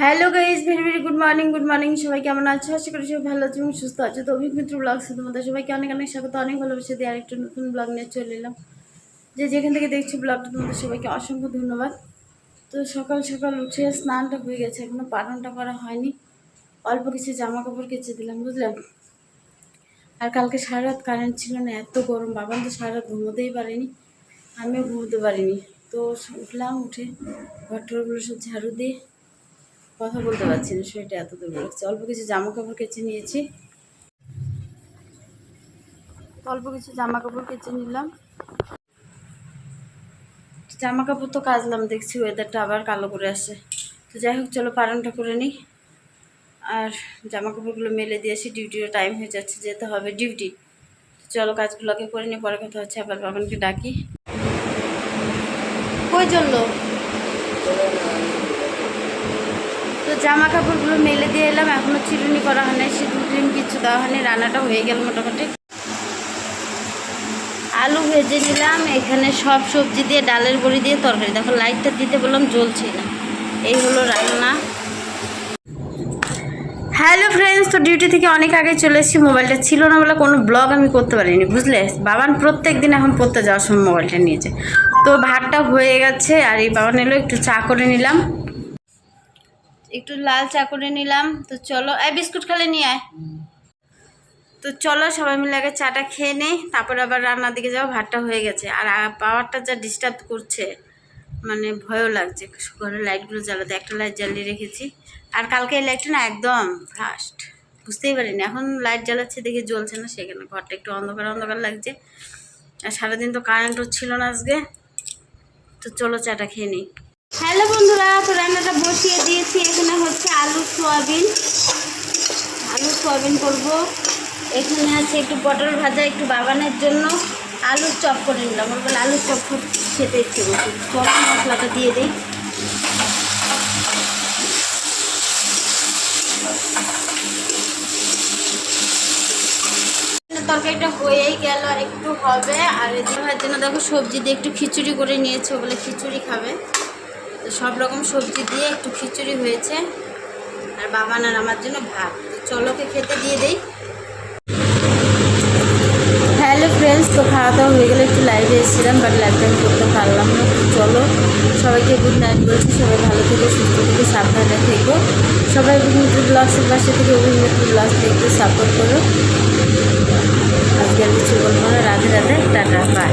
Hello guys very very good morning good morning সবাই কেমন আছো? আশা করি সবাই ভালো আছে এবং সুস্থ আছে। তো অভিক মিত্র ব্লগসে তোমাদের সবাইকে অনেক অনেক স্বাগত, অনেক ভালোবাসে দিয়ে আরেকটা নতুন ব্লগ নিয়ে চলে এলাম। যে যেখান থেকে দেখছি ব্লগটা তোমাদের সবাইকে অসংখ্য ধন্যবাদ। তো সকাল সকাল উঠে স্নানটা হয়ে গেছে, এখনও পালনটা করা হয়নি। অল্প কিছু জামা কাপড় কেচে দিলাম বুঝলাম আর কালকে সারা রাত কারেন্ট ছিল না, এত গরম। বাবান তো সারা রাত ঘুমোতেই পারেনি, আমিও ঘুমোতে পারিনি। তো উঠলাম, উঠে ঘরটরগুলো সব ঝাড়ু দিয়ে কথা বলতে পারছি না শরীরটা এত দুর্বল লাগছে অল্প কিছু জামা কাপড় কেচে নিয়েছি। অল্প কিছু জামা কাপড় কেচে নিলাম। জামা কাপড় তো কাচলাম দেখছি ওয়েদারটা আবার কালো করে আসে তো যাই হোক চলো পালনটা করে নিই। আর জামা কাপড়গুলো মেলে দিয়েছি ডিউটিরও টাইম হয়ে যাচ্ছে যেতে হবে ডিউটি চলো কাজগুলোকে করে নিই পরে কথা হচ্ছে আবার বাবানকে ডাকি। কই চলল? তো জামা কাপড়গুলো মেলে দিয়ে এলাম এখনও চিরুনি করা হয় নাই, সিঁদুর কিছু দেওয়া হয়নি রান্নাটা হয়ে গেল মোটামুটি। আলু ভেজে নিলাম, এখানে সব সবজি দিয়ে ডালের বড়ি দিয়ে তরকারি। দেখো, লাইটটা দিতে বললাম, জ্বলছে না। এই হলো রান্না। হ্যালো ফ্রেন্ডস তো ডিউটি থেকে অনেক আগে চলে এসেছি, মোবাইলটা ছিল না বলে কোনো ব্লগ আমি করতে পারিনি, বুঝলে? বাবান প্রত্যেক দিন এখন পড়তে যাওয়ার সময় মোবাইলটা নিয়েছে। তো ভাতটা হয়ে গেছে, আর এই বাবান এলো, একটু চা করে নিলাম। একটু লাল চা করে নিলাম। তো চলো, এই বিস্কুট খেলে নিয়ে আয়। তো চলো, সবাই মিলে আগে চাটা খেয়ে নেই তারপর আবার রান্নার দিকে যাও ভাতটা হয়ে গেছে। আর পাওয়ারটা যা ডিস্টার্ব করছে মানে ভয়ও লাগছে। ঘরের লাইটগুলো জ্বালাতে, একটা লাইট জ্বালিয়ে রেখেছি। আর কালকে এই লাইটটা না একদম ফাস্ট বুঝতেই পারিনি। এখন লাইট জ্বালাচ্ছে দেখে জ্বলছে না সেখানে। ঘরটা একটু অন্ধকার অন্ধকার লাগছে। আর সারাদিন তো কারেন্টও ছিল না আজকে। তো চলো চাটা খেয়ে নিই। হ্যালো বন্ধুরা, তো রান্নাটা বসিয়ে দিয়েছি। হচ্ছে আলু সোয়াবিন। আলু সোয়াবিন করব। এখানে আছে একটু পটল ভাজা, একটু বাগানের জন্য। আলুর চপ করে নিলাম। ওর বলে আলুর চপ খুব খেতে ইচ্ছে করছে। চপ মশলাটা দিয়ে দিই। তরকারিটা হয়েই গেল, আর একটু হবে। আর এদিকে জন্য দেখো সবজি দিয়ে একটু খিচুড়ি করে নিয়েছে। বলে খিচুড়ি খাবে। তো সব রকম সবজি দিয়ে একটু খিচুড়ি হয়েছে। আর বাবান আর আমার জন্য ভাত। চলোকে খেতে দিয়ে দেই। হ্যালো ফ্রেন্ডস তো খাওয়া দাওয়া হয়ে গেলে একটু লাইভে এসেছিলাম বাট লাইভটা আমি করতে পারলাম না। চলো, সবাইকে গুড নাইট বলছি। সবাই ভালো থেকো, সুস্থ থেকে, সাবধানে থেকো। সবাই অভিনেত্রী ব্লগসের পাশে থেকে অভিনেত্রী ব্লগ দেখতে সাপোর্ট করো। আজকে কিছু বলব না। Radhe Radhe, tata bye